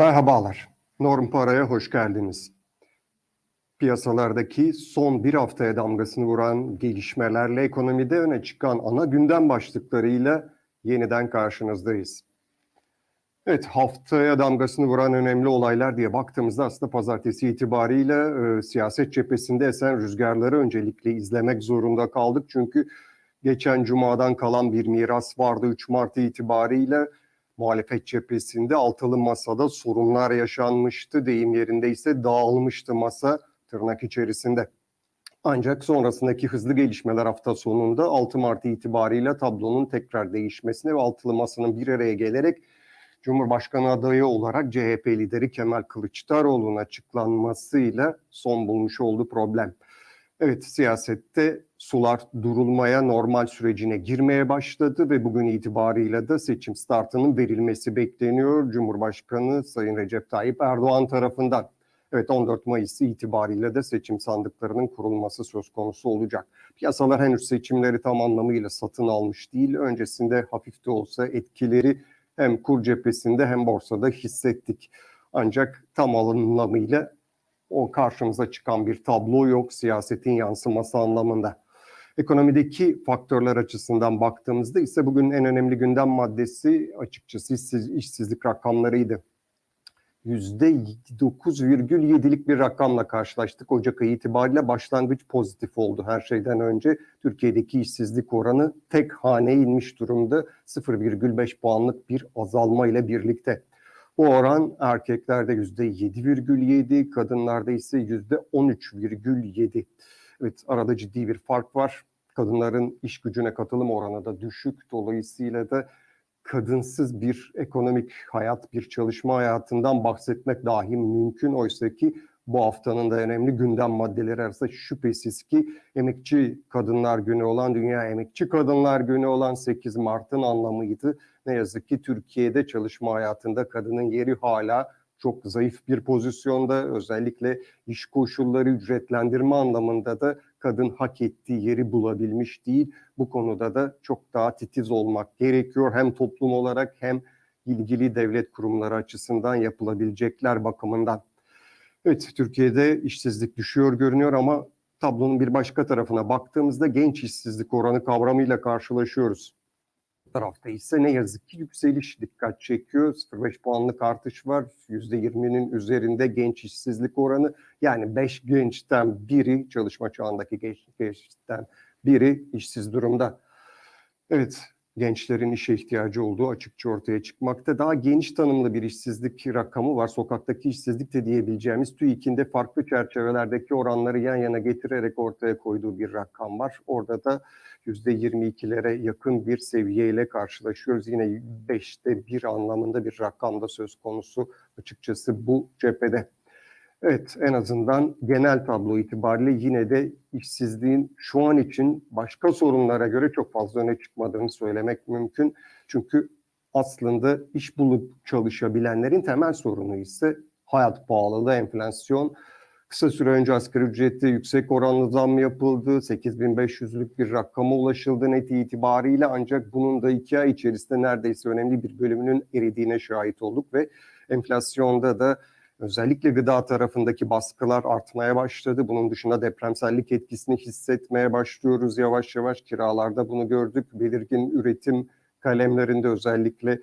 Merhabalar. Norm Para'ya hoş geldiniz. Piyasalardaki son bir haftaya damgasını vuran gelişmelerle ekonomide öne çıkan ana gündem başlıklarıyla yeniden karşınızdayız. Evet haftaya damgasını vuran önemli olaylar diye baktığımızda aslında pazartesi itibariyle e, siyaset cephesinde esen rüzgarları öncelikle izlemek zorunda kaldık. Çünkü geçen cumadan kalan bir miras vardı 3 Mart itibariyle muhalefet cephesinde altılı masada sorunlar yaşanmıştı. Deyim yerinde ise dağılmıştı masa tırnak içerisinde. Ancak sonrasındaki hızlı gelişmeler hafta sonunda 6 Mart itibariyle tablonun tekrar değişmesine ve altılı masanın bir araya gelerek Cumhurbaşkanı adayı olarak CHP lideri Kemal Kılıçdaroğlu'nun açıklanmasıyla son bulmuş oldu problem. Evet siyasette sular durulmaya normal sürecine girmeye başladı ve bugün itibarıyla da seçim startının verilmesi bekleniyor Cumhurbaşkanı Sayın Recep Tayyip Erdoğan tarafından. Evet 14 Mayıs itibariyle de seçim sandıklarının kurulması söz konusu olacak. Piyasalar henüz seçimleri tam anlamıyla satın almış değil. Öncesinde hafif de olsa etkileri hem kur cephesinde hem borsada hissettik. Ancak tam anlamıyla o karşımıza çıkan bir tablo yok siyasetin yansıması anlamında. Ekonomideki faktörler açısından baktığımızda ise bugün en önemli gündem maddesi açıkçası işsiz, işsizlik rakamlarıydı. %9,7'lik bir rakamla karşılaştık. Ocak ayı itibariyle başlangıç pozitif oldu her şeyden önce. Türkiye'deki işsizlik oranı tek hane inmiş durumda. 0,5 puanlık bir azalma ile birlikte. Bu oran erkeklerde %7,7, kadınlarda ise %13,7. Evet arada ciddi bir fark var. Kadınların iş gücüne katılım oranı da düşük. Dolayısıyla da kadınsız bir ekonomik hayat, bir çalışma hayatından bahsetmek dahi mümkün. Oysa ki bu haftanın da önemli gündem maddeleri arasında şüphesiz ki Emekçi Kadınlar Günü olan Dünya Emekçi Kadınlar Günü olan 8 Mart'ın anlamıydı. Ne yazık ki Türkiye'de çalışma hayatında kadının yeri hala çok zayıf bir pozisyonda. Özellikle iş koşulları ücretlendirme anlamında da kadın hak ettiği yeri bulabilmiş değil. Bu konuda da çok daha titiz olmak gerekiyor. Hem toplum olarak hem ilgili devlet kurumları açısından yapılabilecekler bakımından. Evet Türkiye'de işsizlik düşüyor görünüyor ama tablonun bir başka tarafına baktığımızda genç işsizlik oranı kavramıyla karşılaşıyoruz. Tarafta ise ne yazık ki yükseliş dikkat çekiyor. 0,5 puanlık artış var. %20'nin üzerinde genç işsizlik oranı. Yani 5 gençten biri çalışma çağındaki gençten biri işsiz durumda. Evet gençlerin işe ihtiyacı olduğu açıkça ortaya çıkmakta. Daha geniş tanımlı bir işsizlik rakamı var. Sokaktaki işsizlik de diyebileceğimiz TÜİK'in de farklı çerçevelerdeki oranları yan yana getirerek ortaya koyduğu bir rakam var. Orada da %22'lere yakın bir seviyeyle karşılaşıyoruz. Yine 5'te bir anlamında bir rakamda söz konusu açıkçası bu cephede. Evet en azından genel tablo itibariyle yine de işsizliğin şu an için başka sorunlara göre çok fazla öne çıkmadığını söylemek mümkün. Çünkü aslında iş bulup çalışabilenlerin temel sorunu ise hayat pahalılığı, enflasyon. Kısa süre önce asgari ücrette yüksek oranlı zam yapıldı. 8500'lük bir rakama ulaşıldı net itibariyle ancak bunun da iki ay içerisinde neredeyse önemli bir bölümünün eridiğine şahit olduk ve enflasyonda da Özellikle gıda tarafındaki baskılar artmaya başladı. Bunun dışında depremsellik etkisini hissetmeye başlıyoruz yavaş yavaş. Kiralarda bunu gördük. Belirgin üretim kalemlerinde özellikle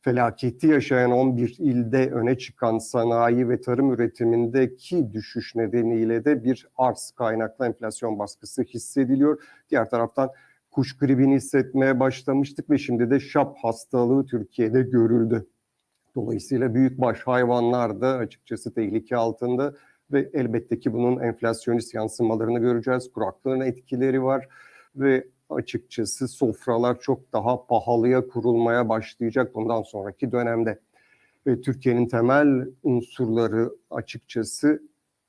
felaketi yaşayan 11 ilde öne çıkan sanayi ve tarım üretimindeki düşüş nedeniyle de bir arz kaynaklı enflasyon baskısı hissediliyor. Diğer taraftan kuş gribini hissetmeye başlamıştık ve şimdi de şap hastalığı Türkiye'de görüldü. Dolayısıyla büyükbaş hayvanlar da açıkçası tehlike altında ve elbette ki bunun enflasyonist yansımalarını göreceğiz. Kuraklığın etkileri var ve açıkçası sofralar çok daha pahalıya kurulmaya başlayacak bundan sonraki dönemde. Ve Türkiye'nin temel unsurları açıkçası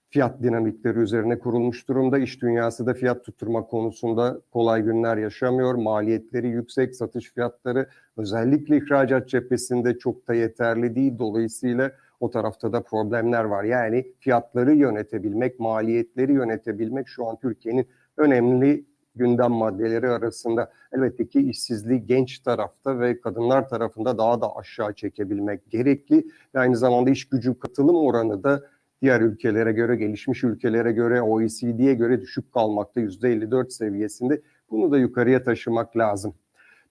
fiyat dinamikleri üzerine kurulmuş durumda. İş dünyası da fiyat tutturma konusunda kolay günler yaşamıyor. Maliyetleri yüksek, satış fiyatları özellikle ihracat cephesinde çok da yeterli değil. Dolayısıyla o tarafta da problemler var. Yani fiyatları yönetebilmek, maliyetleri yönetebilmek şu an Türkiye'nin önemli gündem maddeleri arasında. Elbette ki işsizliği genç tarafta ve kadınlar tarafında daha da aşağı çekebilmek gerekli. Aynı zamanda iş gücü katılım oranı da diğer ülkelere göre, gelişmiş ülkelere göre, OECD'ye göre düşük kalmakta %54 seviyesinde. Bunu da yukarıya taşımak lazım.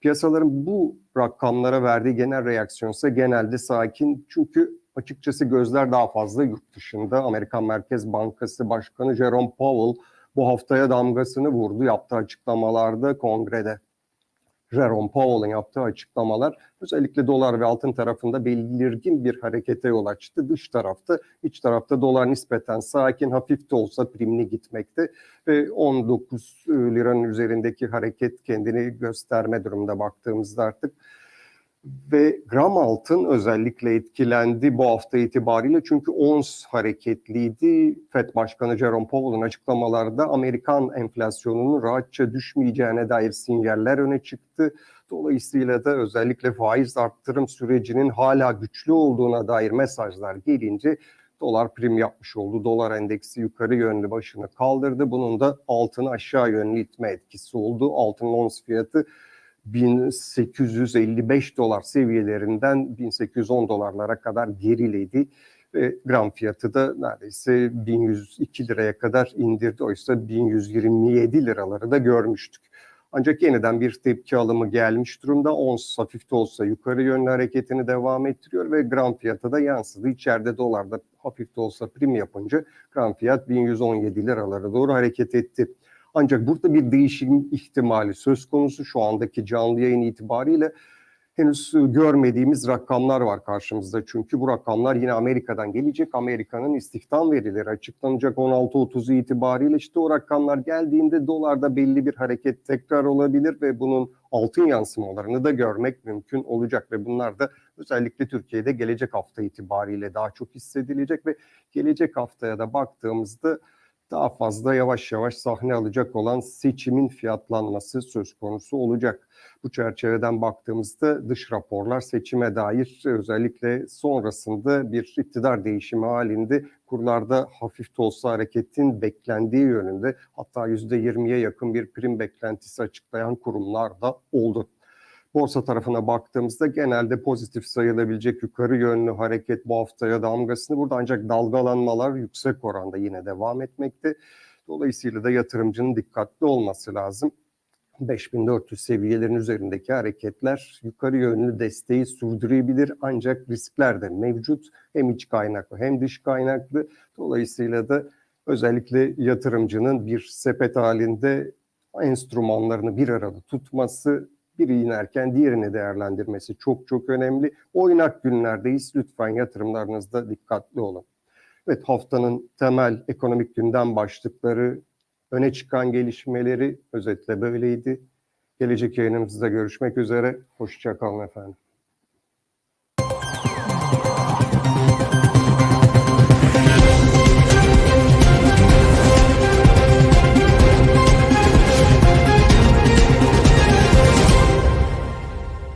Piyasaların bu rakamlara verdiği genel reaksiyon ise genelde sakin. Çünkü açıkçası gözler daha fazla yurt dışında. Amerikan Merkez Bankası Başkanı Jerome Powell bu haftaya damgasını vurdu yaptığı açıklamalarda kongrede. Jerome Powell'ın yaptığı açıklamalar özellikle dolar ve altın tarafında belirgin bir harekete yol açtı. Dış tarafta, iç tarafta dolar nispeten sakin, hafif de olsa primli gitmekte ve 19 liranın üzerindeki hareket kendini gösterme durumda baktığımızda artık ve gram altın özellikle etkilendi bu hafta itibariyle çünkü ons hareketliydi. FED Başkanı Jerome Powell'ın açıklamalarda Amerikan enflasyonunun rahatça düşmeyeceğine dair sinyaller öne çıktı. Dolayısıyla da özellikle faiz arttırım sürecinin hala güçlü olduğuna dair mesajlar gelince dolar prim yapmış oldu. Dolar endeksi yukarı yönlü başını kaldırdı. Bunun da altını aşağı yönlü itme etkisi oldu. Altının ons fiyatı 1855 dolar seviyelerinden 1810 dolarlara kadar geriledi ve gram fiyatı da neredeyse 1102 liraya kadar indirdi. Oysa 1127 liraları da görmüştük. Ancak yeniden bir tepki alımı gelmiş durumda. Ons hafif de olsa yukarı yönlü hareketini devam ettiriyor ve gram fiyatı da yansıdı. İçeride dolarda hafif de olsa prim yapınca gram fiyat 1117 liralara doğru hareket etti. Ancak burada bir değişim ihtimali söz konusu şu andaki canlı yayın itibariyle henüz görmediğimiz rakamlar var karşımızda. Çünkü bu rakamlar yine Amerika'dan gelecek. Amerika'nın istihdam verileri açıklanacak 16.30 itibariyle. işte o rakamlar geldiğinde dolarda belli bir hareket tekrar olabilir ve bunun altın yansımalarını da görmek mümkün olacak ve bunlar da özellikle Türkiye'de gelecek hafta itibariyle daha çok hissedilecek ve gelecek haftaya da baktığımızda daha fazla yavaş yavaş sahne alacak olan seçimin fiyatlanması söz konusu olacak. Bu çerçeveden baktığımızda dış raporlar seçime dair özellikle sonrasında bir iktidar değişimi halinde kurlarda hafif de olsa hareketin beklendiği yönünde hatta %20'ye yakın bir prim beklentisi açıklayan kurumlar da oldu. Borsa tarafına baktığımızda genelde pozitif sayılabilecek yukarı yönlü hareket bu haftaya damgasını burada ancak dalgalanmalar yüksek oranda yine devam etmekte. Dolayısıyla da yatırımcının dikkatli olması lazım. 5400 seviyelerin üzerindeki hareketler yukarı yönlü desteği sürdürebilir ancak riskler de mevcut. Hem iç kaynaklı hem dış kaynaklı. Dolayısıyla da özellikle yatırımcının bir sepet halinde enstrümanlarını bir arada tutması biri inerken diğerini değerlendirmesi çok çok önemli. Oynak günlerdeyiz. Lütfen yatırımlarınızda dikkatli olun. Evet haftanın temel ekonomik gündem başlıkları, öne çıkan gelişmeleri özetle böyleydi. Gelecek yayınımızda görüşmek üzere. Hoşçakalın efendim.